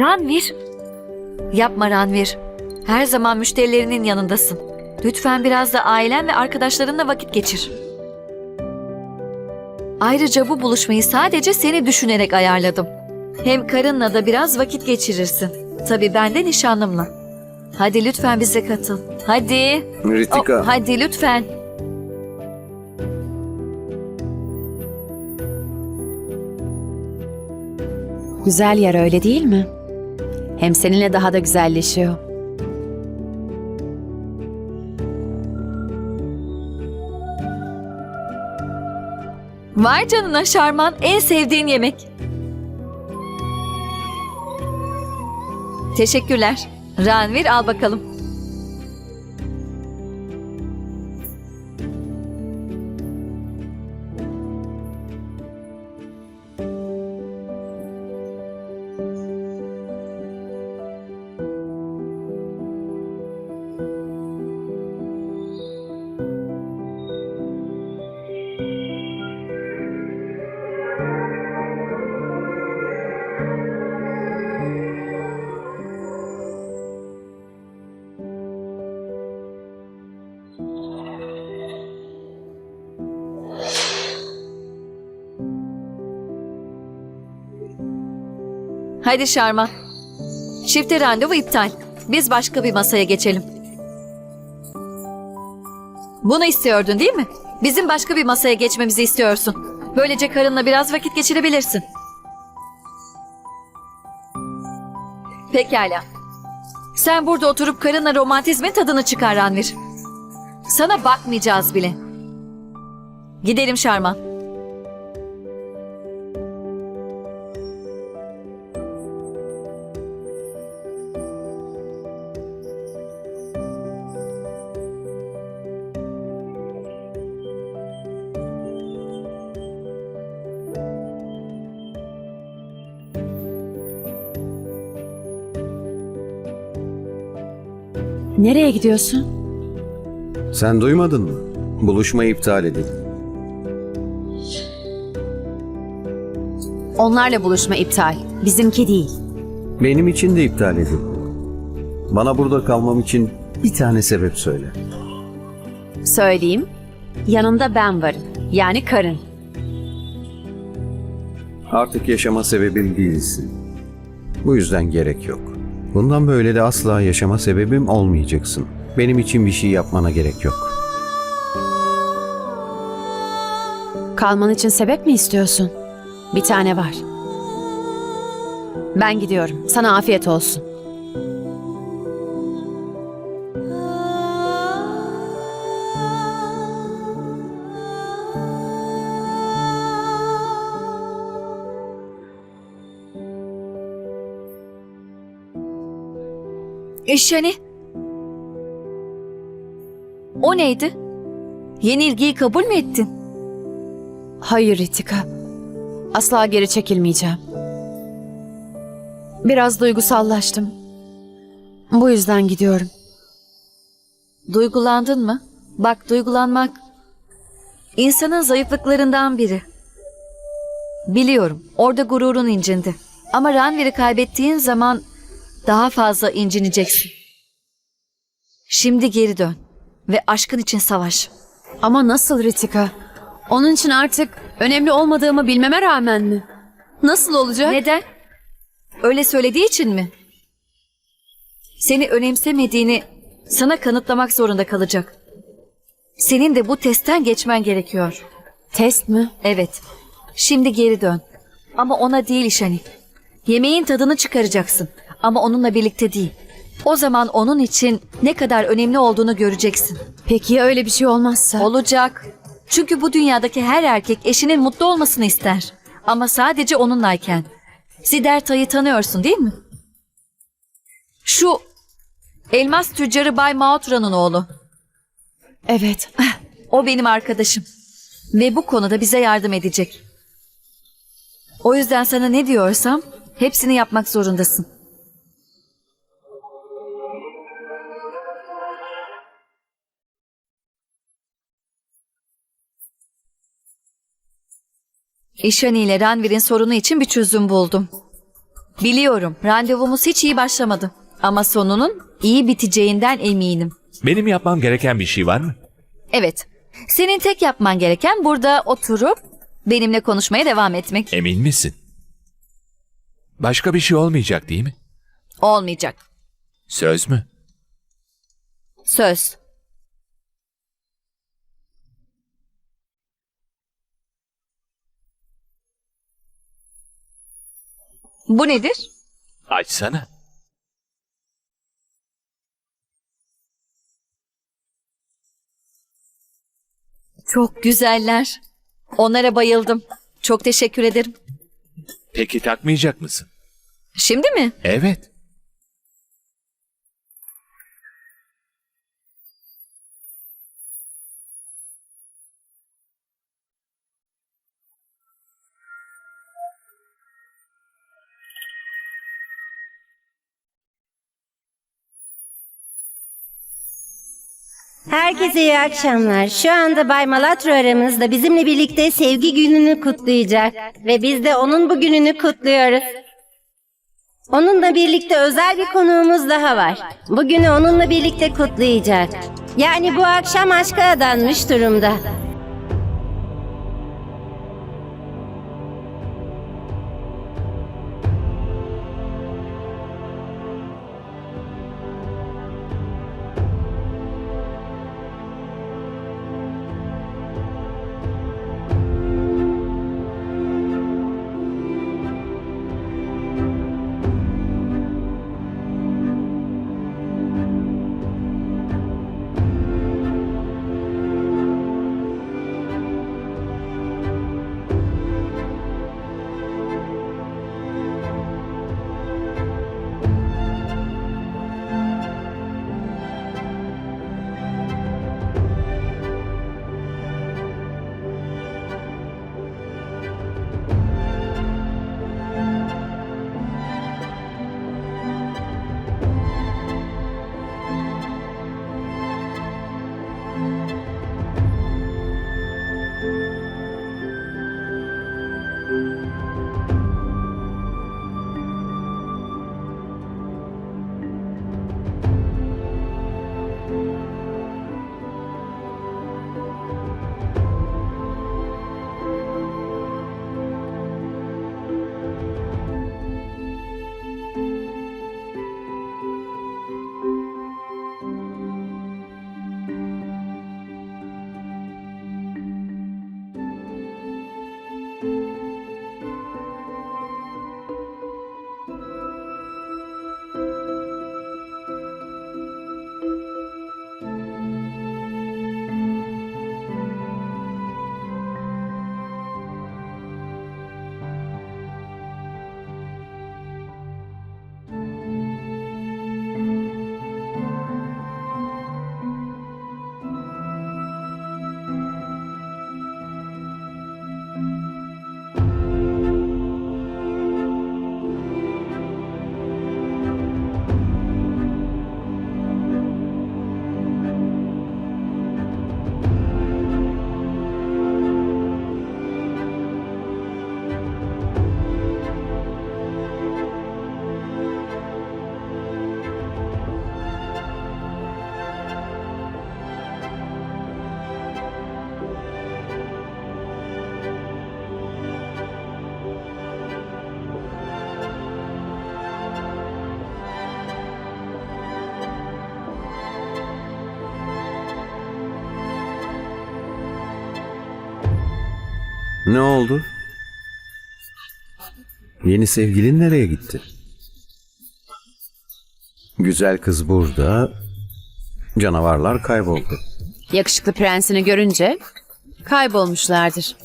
Ranvir. Yapma Ranvir. Her zaman müşterilerinin yanındasın. Lütfen biraz da ailen ve arkadaşlarınla vakit geçir. Ayrıca bu buluşmayı sadece seni düşünerek ayarladım. Hem karınla da biraz vakit geçirirsin. Tabii ben de nişanlımla. Hadi lütfen bize katıl. Hadi. Ritika. Oh, hadi lütfen. Güzel yer öyle değil mi? Hem seninle daha da güzelleşiyor. Vay canına Şarman en sevdiğin yemek. Teşekkürler. Ranvir al bakalım. Hadi Şarman. Çifte randevu iptal. Biz başka bir masaya geçelim. Bunu istiyordun değil mi? Bizim başka bir masaya geçmemizi istiyorsun. Böylece karınla biraz vakit geçirebilirsin. Pekala. Sen burada oturup karınla romantizmin tadını çıkar Ranvir. Sana bakmayacağız bile. Gidelim Şarman. Nereye gidiyorsun? Sen duymadın mı? Buluşma iptal edildi. Onlarla buluşma iptal. Bizimki değil. Benim için de iptal edildi. Bana burada kalmam için bir tane sebep söyle. Söyleyeyim. Yanında ben varım. Yani karın. Artık yaşama sebebim değilsin. Bu yüzden gerek yok. Bundan böyle de asla yaşama sebebim olmayacaksın. Benim için bir şey yapmana gerek yok. Kalman için sebep mi istiyorsun? Bir tane var. Ben gidiyorum. Sana afiyet olsun. İşhani. O neydi? Yenilgiyi kabul mü ettin? Hayır Ritika. Asla geri çekilmeyeceğim. Biraz duygusallaştım. Bu yüzden gidiyorum. Duygulandın mı? Bak duygulanmak insanın zayıflıklarından biri. Biliyorum orada gururun incindi. Ama Ranvir'i kaybettiğin zaman daha fazla incineceksin. Şimdi geri dön ve aşkın için savaş. Ama nasıl Ritika? Onun için artık önemli olmadığımı bilmeme rağmen mi? Nasıl olacak? Neden? Öyle söylediği için mi? Seni önemsemediğini sana kanıtlamak zorunda kalacak. Senin de bu testten geçmen gerekiyor. Test mi? Evet. Şimdi geri dön. Ama ona değil İşani. Yemeğin tadını çıkaracaksın. Ama onunla birlikte değil. O zaman onun için ne kadar önemli olduğunu göreceksin. Peki ya öyle bir şey olmazsa? Olacak. Çünkü bu dünyadaki her erkek eşinin mutlu olmasını ister. Ama sadece onunlayken. Siddhartha'yı tanıyorsun değil mi? Şu elmas tüccarı Bay Mahotra'nın oğlu. evet. O benim arkadaşım. Ve bu konuda bize yardım edecek. O yüzden sana ne diyorsam hepsini yapmak zorundasın. İşani ile Ranvir'in sorunu için bir çözüm buldum. Biliyorum randevumuz hiç iyi başlamadı. Ama sonunun iyi biteceğinden eminim. Benim yapmam gereken bir şey var mı? Evet. Senin tek yapman gereken burada oturup benimle konuşmaya devam etmek. Emin misin? Başka bir şey olmayacak değil mi? Olmayacak. Söz mü? Söz. Bu nedir? Açsana. Çok güzeller. Onlara bayıldım. Çok teşekkür ederim. Peki takmayacak mısın? Şimdi mi? Evet. Herkese iyi akşamlar. Şu anda Bay Malatro aramızda bizimle birlikte sevgi gününü kutlayacak. Ve biz de onun bu gününü kutluyoruz. Onunla birlikte özel bir konuğumuz daha var. Bugünü onunla birlikte kutlayacak. Yani bu akşam aşka adanmış durumda. Ne oldu? Yeni sevgilin nereye gitti? Güzel kız burada. Canavarlar kayboldu. Yakışıklı prensini görünce kaybolmuşlardır.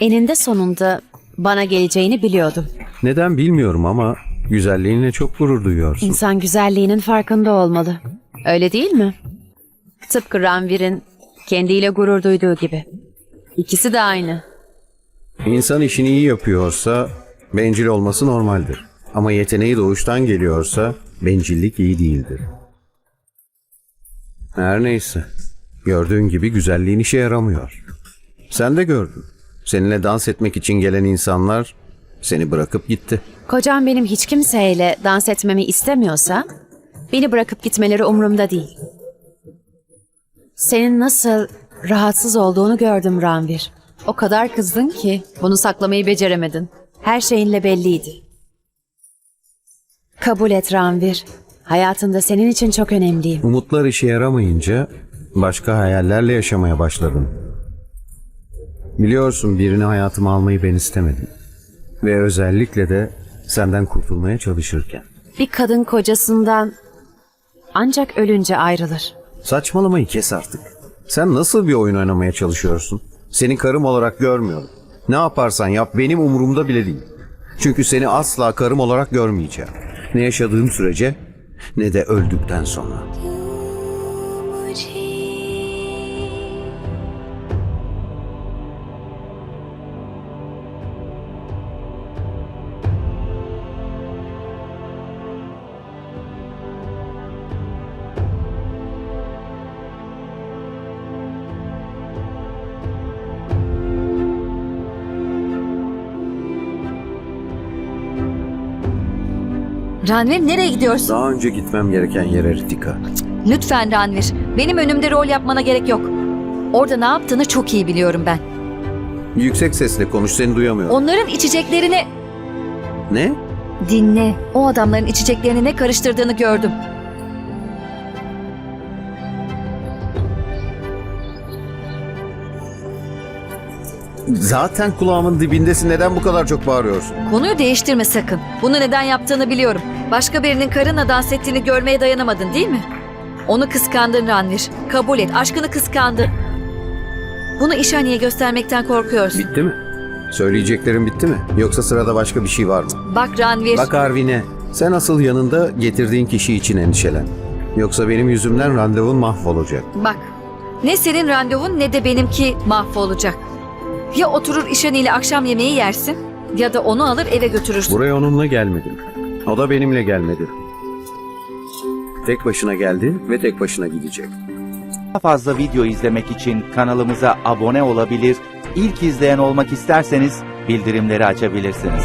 Eninde sonunda bana geleceğini biliyordum. Neden bilmiyorum ama güzelliğinle çok gurur duyuyorsun. İnsan güzelliğinin farkında olmalı. Öyle değil mi? Tıpkı Ranvir'in kendiyle gurur duyduğu gibi. İkisi de aynı. İnsan işini iyi yapıyorsa bencil olması normaldir. Ama yeteneği doğuştan geliyorsa bencillik iyi değildir. Her neyse. Gördüğün gibi güzelliğin işe yaramıyor. Sen de gördün. Seninle dans etmek için gelen insanlar seni bırakıp gitti. Kocam benim hiç kimseyle dans etmemi istemiyorsa beni bırakıp gitmeleri umurumda değil. Senin nasıl rahatsız olduğunu gördüm Ranvir. O kadar kızdın ki bunu saklamayı beceremedin. Her şeyinle belliydi. Kabul et Ranvir. Hayatında senin için çok önemliyim. Umutlar işe yaramayınca başka hayallerle yaşamaya başladım. Biliyorsun birini hayatıma almayı ben istemedim. Ve özellikle de senden kurtulmaya çalışırken. Bir kadın kocasından ancak ölünce ayrılır. Saçmalamayı kes artık. Sen nasıl bir oyun oynamaya çalışıyorsun? Seni karım olarak görmüyorum. Ne yaparsan yap benim umurumda bile değil. Çünkü seni asla karım olarak görmeyeceğim. Ne yaşadığım sürece ne de öldükten sonra. Ranvir nereye gidiyorsun? Daha önce gitmem gereken yere Ritika. Lütfen Ranvir. Benim önümde rol yapmana gerek yok. Orada ne yaptığını çok iyi biliyorum ben. Yüksek sesle konuş seni duyamıyorum. Onların içeceklerini Ne? dinle. O adamların içeceklerini ne karıştırdığını gördüm. Zaten kulağımın dibindesin neden bu kadar çok bağırıyorsun? Konuyu değiştirme sakın. Bunu neden yaptığını biliyorum. Başka birinin karınla dans ettiğini görmeye dayanamadın değil mi? Onu kıskandın Ranvir. Kabul et. Aşkını kıskandın. Bunu İşani'ye göstermekten korkuyorsun. Bitti mi? Söyleyeceklerim bitti mi? Yoksa sırada başka bir şey var mı? Bak Ranvir. Bak Arvine, sen asıl yanında getirdiğin kişi için endişelen. Yoksa benim yüzümden randevun mahvolacak. Bak. Ne senin randevun ne de benimki mahvolacak. Ya oturur ile akşam yemeği yersin ya da onu alır eve götürürsün. Buraya onunla gelmedim. O da benimle gelmedi. Tek başına geldi ve tek başına gidecek. Daha fazla video izlemek için kanalımıza abone olabilir, ilk izleyen olmak isterseniz bildirimleri açabilirsiniz.